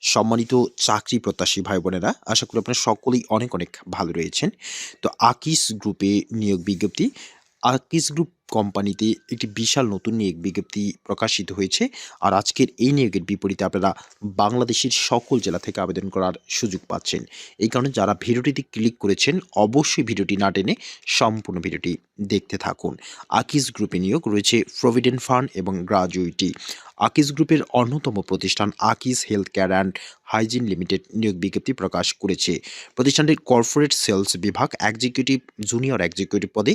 সম্মানিত চাকরি প্রত্যাশী ভাই বোনেরা, আশা করি আপনারা সকলেই অনেক অনেক ভালো রয়েছেন। তো আকিস গ্রুপে নিয়োগ বিজ্ঞপ্তি। আকিস গ্রুপ কোম্পানিতে একটি বিশাল নতুন নিয়োগ বিজ্ঞপ্তি প্রকাশিত হয়েছে। আর আজকের এই নিয়োগের বিপরীতে আপনারা বাংলাদেশের সকল জেলা থেকে আবেদন করার সুযোগ পাচ্ছেন। এই কারণে যারা ভিডিওটিতে ক্লিক করেছেন, অবশ্যই ভিডিওটি না টেনে সম্পূর্ণ ভিডিওটি দেখতে থাকুন। আকিস গ্রুপে নিয়োগ রয়েছে প্রভিডেন্ট ফান্ড এবং গ্রাজুইটি। আকিস গ্রুপের অন্যতম প্রতিষ্ঠান Akij health care and hygiene limited নিয়োগ বিজ্ঞপ্তি প্রকাশ করেছে। প্রতিষ্ঠানটির কর্পোরেট সেলস বিভাগ এক্সিকিউটিভ, জুনিয়র এক্সিকিউটিভ পদে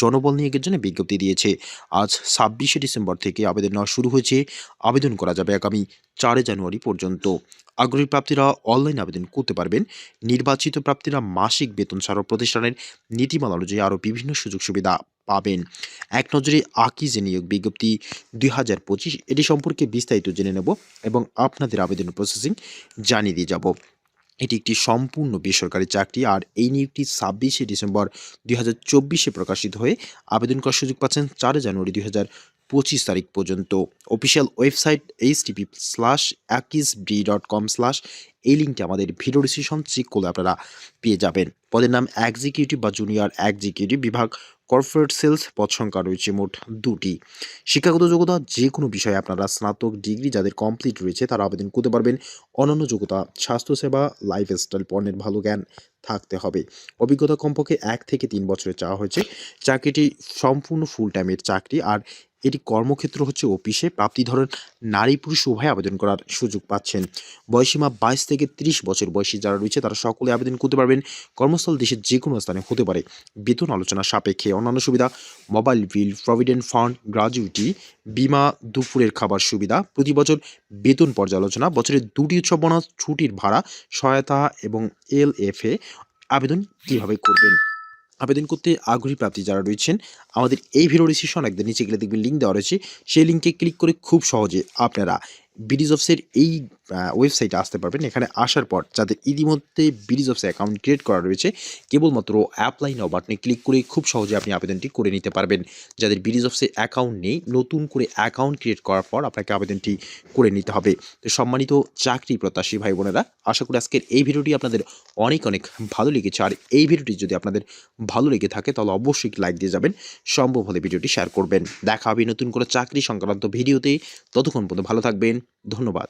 জনবল নিয়োগের জন্য বিজ্ঞপ্তি দিয়েছে। আজ ছাব্বিশে ডিসেম্বর থেকে আবেদন নেওয়া শুরু হয়েছে। আবেদন করা যাবে আগামী চারে জানুয়ারি পর্যন্ত। আগ্রহী প্রাপ্তিরা অনলাইন আবেদন করতে পারবেন। নির্বাচিত প্রাপ্তিরা মাসিক বেতন ছাড়াও প্রতিষ্ঠানের নীতিমালা অনুযায়ী আরও বিভিন্ন সুযোগ সুবিধা পাবেন। এক নজরে আকিজে নিয়োগ বিজ্ঞপ্তি দুই হাজার পঁচিশ এটি সম্পর্কে বিস্তারিত জেনে নেব এবং আপনাদের আবেদন প্রসেসিং জানিয়ে দিয়ে যাব। এটি একটি সম্পূর্ণ বেসরকারি চাকরি আর এই নিয়োগটি ছাব্বিশে ডিসেম্বর দুই প্রকাশিত হয়ে আবেদন করার সুযোগ পাচ্ছেন চার জানুয়ারি দুই হাজার পঁচিশ তারিখ পর্যন্ত। Official website H TP slash Akij ব্রি ডট কম স্ল্যাশ এই লিঙ্কটি আমাদের ভিডিও ডিসিশন চেক করলে আপনারা পেয়ে যাবেন। পদের নাম এক্সিকিউটিভ বা জুনিয়র এক্সিকিউটিভ বিভাগ কর্পোরেট সেলস পদ সংখ্যা রয়েছে মোট দুটি। শিক্ষাগত যোগ্যতা যে কোনো বিষয়ে আপনারা স্নাতক ডিগ্রি যাদের কমপ্লিট রয়েছে তারা আবেদন করতে পারবেন। অন্যান্য যোগ্যতা, স্বাস্থ্যসেবা লাইফস্টাইল পণ্যের ভালো জ্ঞান থাকতে হবে। অভিজ্ঞতা কমপক্ষে এক থেকে তিন বছরে চাওয়া হয়েছে। চাকরিটি সম্পূর্ণ ফুল টাইমের চাকরি আর এটি কর্মক্ষেত্র হচ্ছে অফিসে। প্রাপ্তি ধরেন নারী পুরুষ উভয় আবেদন করার সুযোগ পাচ্ছেন। বয়সীমা বাইশ থেকে তিরিশ বছর বয়সী যারা রয়েছে, তারা সকলে আবেদন করতে পারবেন। কর্মস্থল দেশের যে কোনো স্থানে হতে পারে। বেতন আলোচনা সাপেক্ষে অন্যান্য সুবিধা, mobile bill, provident fund, gratuity, বিমা, দুপুরের খাবার সুবিধা, প্রতি বছর বেতন পর্যালোচনা বছরের দুটি উৎসব বোনাস, ছুটির ভাড়া, সহায়তা এবং এল এফ এ আবেদন কীভাবে করবেন? আবেদন করতে আগ্রহী প্রাপ্তি যারা রয়েছেন, আমাদের এই ভিডিও ডিসিশন একদম নিচে গেলে দেখবেন লিঙ্ক দেওয়া রয়েছে। সেই লিঙ্কে ক্লিক করে খুব সহজে আপনারা বিডিজ অফসের এই ওয়েবসাইটে আসতে পারবেন। এখানে আসার পর যাদের ইতিমধ্যে বিডিজ অফসে অ্যাকাউন্ট ক্রিয়েট করা রয়েছে, কেবলমাত্র অ্যাপ্লাই নাও বাটনে ক্লিক করে খুব সহজে আপনি আবেদনটি করে নিতে পারবেন। যাদের বিডিজ অফসে অ্যাকাউন্ট নেই, নতুন করে অ্যাকাউন্ট ক্রিয়েট করার পর আপনাকে আবেদনটি করে নিতে হবে। তো সম্মানিত চাকরি প্রত্যাশী ভাই বোনেরা, আশা করি আজকের এই ভিডিওটি আপনাদের অনেক অনেক ভালো লেগেছে। আর এই ভিডিওটি যদি আপনাদের ভালো লেগে থাকে, তাহলে অবশ্যই লাইক দিয়ে যাবেন। সম্ভব হলে ভিডিওটি শেয়ার করবেন। দেখা হবে নতুন করে চাকরি সংক্রান্ত ভিডিওতে। ততক্ষণ পর্যন্ত ভালো থাকবেন। ধন্যবাদ।